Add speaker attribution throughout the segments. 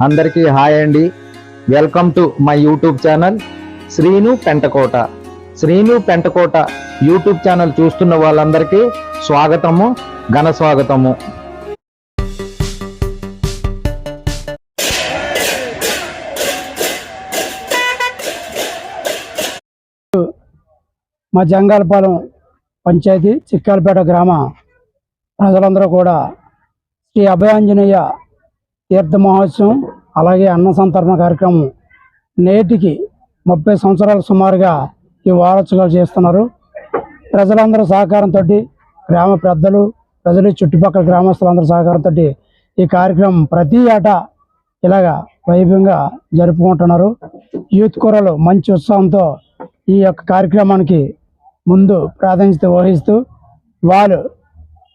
Speaker 1: అందరికీ హాయ్ అండి. Welcome to my YouTube channel Srinu Pentakota. Srinu Pentakota YouTube channel చూస్తున్న వాళ్ళందరికీ స్వాగతము ఘన స్వాగతము.
Speaker 2: మా జంగాలపాలెం పంచాయతీ చిక్కాలపేట గ్రామ ప్రజలందరూ కూడా శ్రీ అభయాంజనేయ తీర్థ మహోత్సవం అలాగే అన్న సంతర్పణ కార్యక్రమం నేటికి ముప్పై సంవత్సరాలు సుమారుగా ఈ వారోత్సవాలు చేస్తున్నారు. ప్రజలందరూ సహకారంతో గ్రామ పెద్దలు ప్రజలు చుట్టుపక్కల గ్రామస్తులందరూ సహకారంతో ఈ కార్యక్రమం ప్రతి ఏటా ఇలాగా వైభవంగా జరుపుకుంటున్నారు. యూత్ కూరలు మంచి ఉత్సాహంతో ఈ యొక్క కార్యక్రమానికి ముందు ప్రాధాన్యత వహిస్తూ వాళ్ళు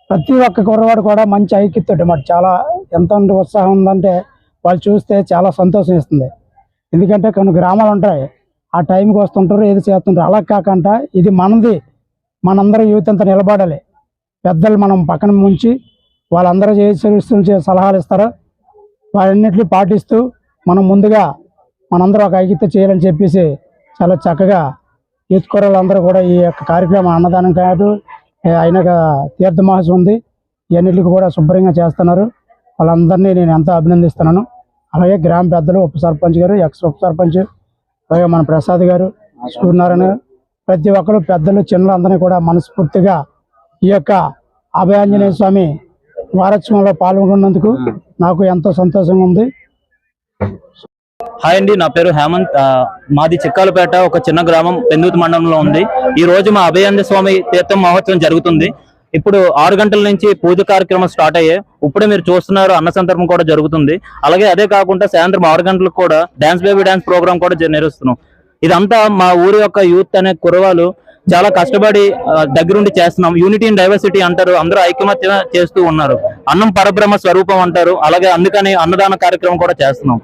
Speaker 2: ప్రతి ఒక్క కుర్రవాడు కూడా మంచి ఐక్యతతో మరి చాలా ఎంత ఉత్సాహం ఉందంటే వాళ్ళు చూస్తే చాలా సంతోషం ఇస్తుంది ఎందుకంటే కొన్ని గ్రామాలు ఉంటాయి ఆ టైంకి వస్తుంటారు ఏది చేస్తుంటారు. అలా కాకుండా ఇది మనది. మనందరూ యూత్ అంతా నిలబడాలి. పెద్దలు మనం పక్కన ముంచి వాళ్ళందరూ చేసే సలహాలు ఇస్తారు వాళ్ళన్నింటినీ పాటిస్తూ మనం ముందుగా మనందరూ ఒక ఐక్యత చేయాలని చెప్పేసి చాలా చక్కగా యూత్ కూరలందరూ కూడా ఈ యొక్క కార్యక్రమం అన్నదానం కాదు అయిన అయినాక తీర్థ ఉంది. ఇవన్నిటికి కూడా శుభ్రంగా చేస్తున్నారు. వాళ్ళందరినీ నేను ఎంతో అభినందిస్తున్నాను. అలాగే గ్రామ పెద్దలు ఉప సర్పంచ్ గారు ఎక్స్ ఉప సర్పంచ్ అలాగే మన ప్రసాద్ గారు సూర్యనారాయణ ప్రతి ఒక్కరు పెద్దలు చిన్నలు అందరినీ కూడా మనస్ఫూర్తిగా ఈ యొక్క అభయాంజనేయ స్వామి వారోత్సవంలో పాల్గొన్నందుకు నాకు ఎంతో సంతోషంగా ఉంది.
Speaker 3: హాయ్ అండి నా పేరు హేమంత్. మాది చిక్కాలపేట ఒక చిన్న గ్రామం పెందుతు మండలంలో ఉంది. ఈ రోజు మా అభయాంజ స్వామి తీర్థం మహోత్సవం జరుగుతుంది. ఇప్పుడు ఆరు గంటల నుంచి పూజ కార్యక్రమం స్టార్ట్ అయ్యాయి ఇప్పుడే మీరు చూస్తున్నారు అన్న సందర్భం కూడా జరుగుతుంది. అలాగే అదే కాకుండా సాయంత్రం ఆరు గంటలకు కూడా డాన్స్ బేబీ డాన్స్ ప్రోగ్రామ్ కూడా నిర్వహిస్తున్నాం. ఇదంతా మా ఊరి యొక్క యూత్ అనే కురవాలు చాలా కష్టపడి దగ్గరుండి చేస్తున్నాం. యూనిటీ అండ్ డైవర్సిటీ అంటారు. అందరూ ఐకమత్య చేస్తూ ఉన్నారు. అన్నం పరబ్రహ్మ స్వరూపం అంటారు. అలాగే అందుకని అన్నదాన కార్యక్రమం కూడా చేస్తున్నాం.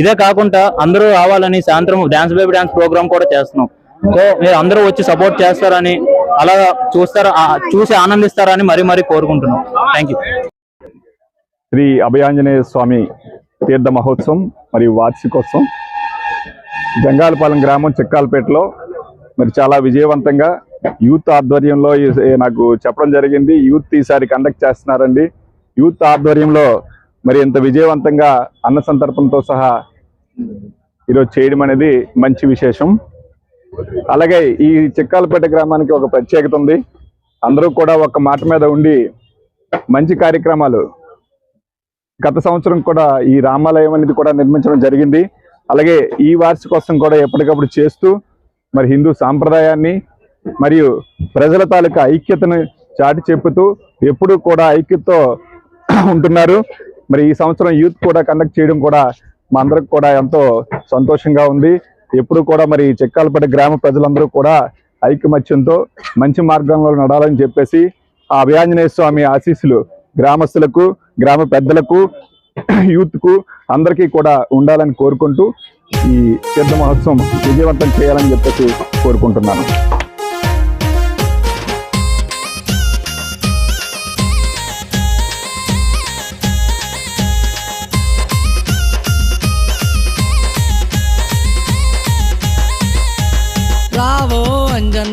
Speaker 3: ఇదే కాకుండా అందరూ రావాలని సాయంత్రం డాన్స్ బేబీ డాన్స్ ప్రోగ్రామ్ కూడా చేస్తున్నాం. సో మీరు అందరూ వచ్చి సపోర్ట్ చేస్తారని అలా చూస్తారా చూసి ఆనందిస్తారని మరీ మరీ కోరుకుంటున్నాం. థ్యాంక్ యూ
Speaker 4: శ్రీ అభయాంజనేయ స్వామి తీర్థ మహోత్సవం మరియు వార్షికోత్సవం. జంగాలపాలెం గ్రామం చిక్కాలపేటలో మరి చాలా విజయవంతంగా యూత్ ఆధ్వర్యంలో నాకు చెప్పడం జరిగింది. యూత్ ఈసారి కండక్ట్ చేస్తున్నారండి. యూత్ ఆధ్వర్యంలో మరి ఇంత విజయవంతంగా అన్న సంతర్పణతో సహా ఈరోజు చేయడం అనేది మంచి విశేషం. అలాగే ఈ చిక్కాలపేట గ్రామానికి ఒక ప్రత్యేకత ఉంది. అందరూ కూడా ఒక మాట మీద ఉండి మంచి కార్యక్రమాలు గత సంవత్సరం కూడా ఈ రామాలయం అనేది కూడా నిర్మించడం జరిగింది. అలాగే ఈ వార్షికోత్సవం కూడా ఎప్పటికప్పుడు చేస్తూ మరి హిందూ సాంప్రదాయాన్ని మరియు ప్రజల తాలూకా ఐక్యతను చాటి చెప్పుతూ ఎప్పుడూ కూడా ఐక్యతతో ఉంటున్నారు. మరి ఈ సంవత్సరం యూత్ కూడా కండక్ట్ చేయడం కూడా మా అందరికి కూడా ఎంతో సంతోషంగా ఉంది. ఎప్పుడు కూడా మరి చెక్కాలపేట గ్రామ ప్రజలందరూ కూడా ఐకమత్యంతో మంచి మార్గంలో నడాలని చెప్పేసి ఆ అభయాంజనేయ స్వామి ఆశీస్సులు గ్రామస్తులకు గ్రామ పెద్దలకు యూత్కు అందరికీ కూడా ఉండాలని కోరుకుంటూ ఈ తీర్థ మహోత్సవం విజయవంతం చేయాలని చెప్పేసి కోరుకుంటున్నాను.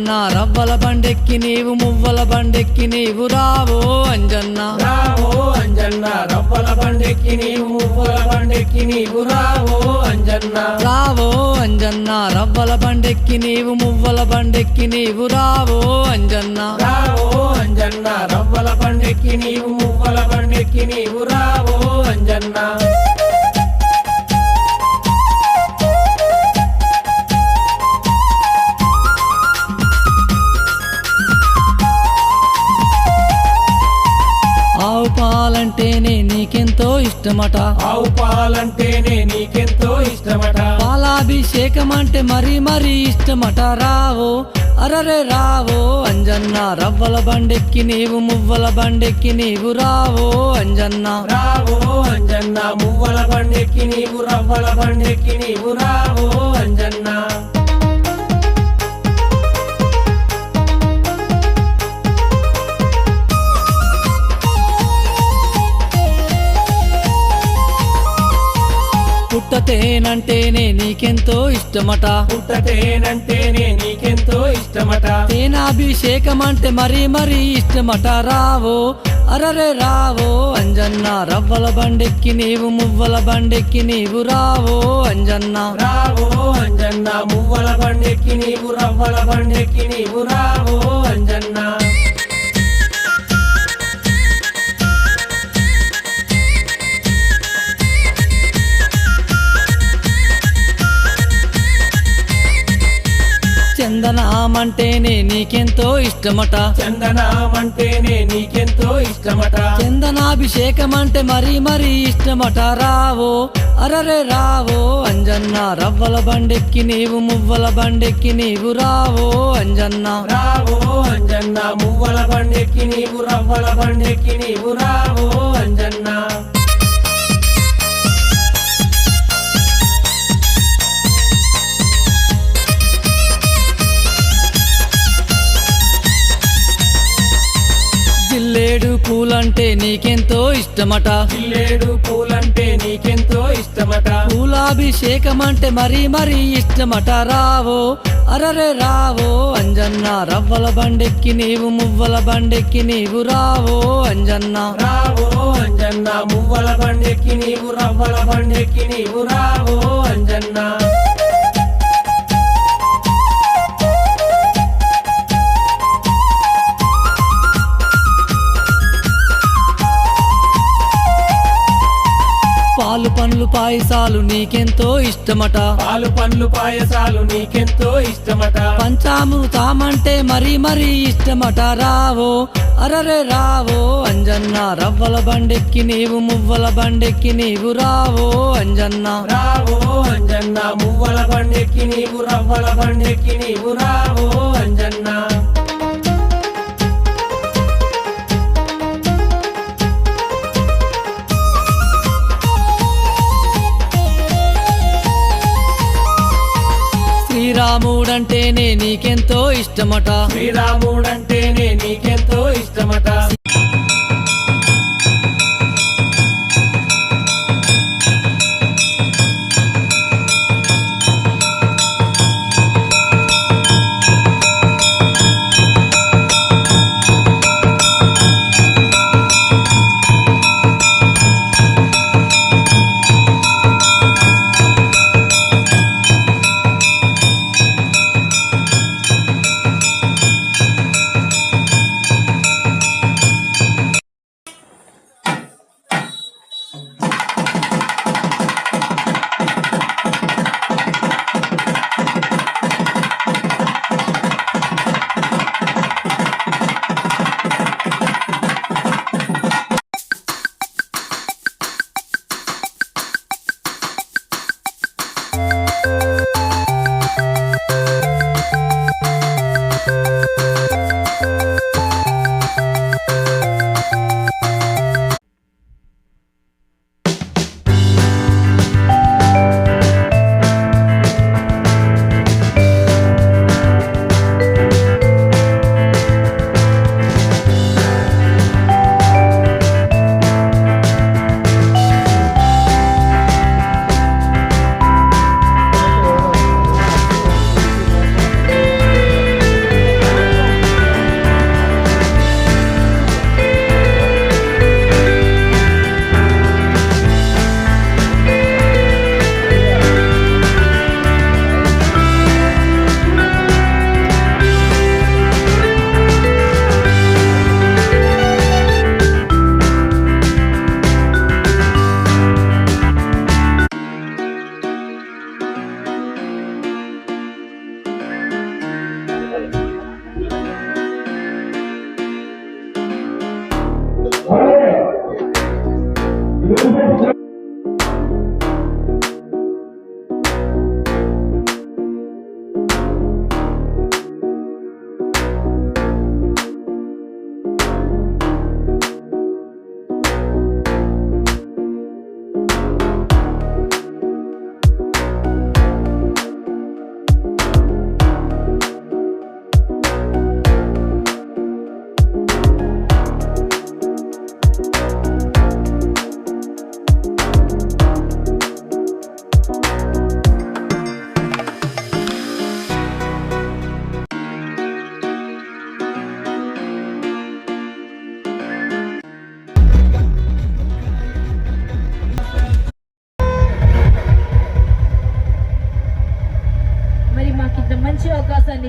Speaker 5: అంజన్న రవ్వల బండెక్కి నీవు మువ్వల బండెక్కి నీవు రావో అంజన్న. రావో అంజన్న రవ్వల బండెక్కి నీవు మువ్వల బండెక్కి నీవు రావో అంజన్న. రావో అంజన్న రవ్వల బండెక్కి నీవు మువ్వల బండెక్కి నీవు రావో అంజన్న. రావో అంజన్న రవ్వల బండెక్కి నీవు మువ్వల బండెక్కి నీవు రావో ఇష్టమట.
Speaker 6: ఆవు పాలంటేనే నీకెంతో ఇష్టమట.
Speaker 5: పాలాభిషేకం అంటే మరీ మరీ ఇష్టమట. రావో అరరే రావో అంజన్న రవ్వల బండెక్కి నీవు మువ్వల బండెక్కి నీవు రావో అంజన్న.
Speaker 6: రావో అంజన్న మువ్వల బండెక్కి నీవు రవ్వల బండెక్కి నీవు రావో అంజన్న.
Speaker 5: పుట్టతేనంటేనే నీకెంతో ఇష్టమట.
Speaker 6: పుట్టతేనంటేనే నీకెంతో ఇష్టమట.
Speaker 5: తేనాభిషేకం అంటే మరీ మరీ ఇష్టమట. రావో అరరే రావో అంజన్న రవ్వల బండెక్కి నీవు మువ్వల బండెక్కి నీవు రావో అంజన్న.
Speaker 6: రావో అంజన్న మువ్వల బండెక్కి నీవు రవ్వల బండెక్కి నీవు రావో అంజన్న.
Speaker 5: చందనామంటేనే నీకెంతో ఇష్టమట.
Speaker 6: చందనామంటేనే నీకెంతో ఇష్టమట.
Speaker 5: చందనాభిషేకం అంటే మరీ మరీ ఇష్టమట. రావో అరరే రావో అంజన్న రవ్వల బండెక్కి నీవు మువ్వల బండెక్కి నీవు రావో అంజన్న.
Speaker 6: రావో అంజన్న మువ్వల బండెక్కి నీవు రవ్వల బండెక్కి నీవు రావో అంజన్న.
Speaker 5: ఇష్టమట.
Speaker 6: జిల్లేడు పూలంటే నీకెంతో ఇష్టమట.
Speaker 5: పూలాభిషేకం అంటే మరీ మరీ ఇష్టమట. రావో అరరే రావో అంజన్న రవ్వల బండెక్కి నీవు మువ్వల బండెక్కి నీవు రావో అంజన్న.
Speaker 6: రావో అంజన్న మువ్వల బండెక్కి నీవు రవ్వల బండెక్కి నీవు రావో అంజన్న.
Speaker 5: పండ్లు పాయసాలు నీకెంతో ఇష్టమట.
Speaker 6: పాలు పండ్లు పాయసాలు నీకెంతో ఇష్టమట.
Speaker 5: పంచామృతామంటే మరీ మరీ ఇష్టమట. రావో అరరే రావో అంజన్న రవ్వల బండెక్కి నీవు మువ్వల బండెక్కి నీవు రావో అంజన్న.
Speaker 6: రావో అంజన్న మువ్వల బండెక్కి నీవు రవ్వల బండెక్కి నీవు రావో అంజన్న.
Speaker 5: ఇష్టమట
Speaker 6: శ్రీరాముడంటేనే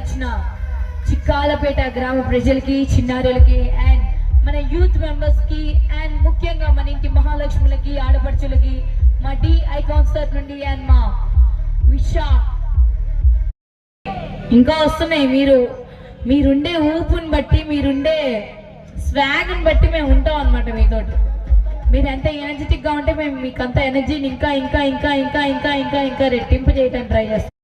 Speaker 7: ఇచ్చిన చిక్కాలపేట గ్రామ ప్రజలకి చిన్నారులకి అండ్ మన యూత్ మెంబర్స్కి అండ్ ముఖ్యంగా మన ఇంటి మహాలక్ష్ములకి ఆడపడుచులకి మా డి ఐ కాన్సర్ట్ నుండి అండ్ మా విషా ఇంకా వస్తున్నాయి మీరు. మీరుండే ఊపుని బట్టి మీరుండే స్వాగ్ని బట్టి మేము ఉంటాం అనమాట మీతోటి. మీరు ఎంత ఎనర్జెటిక్గా ఉంటే మేము మీకు అంత ఎనర్జీని ఇంకా ఇంకా ఇంకా ఇంకా ఇంకా ఇంకా ఇంకా రెట్టింపు చేయడానికి ట్రై చేస్తాం.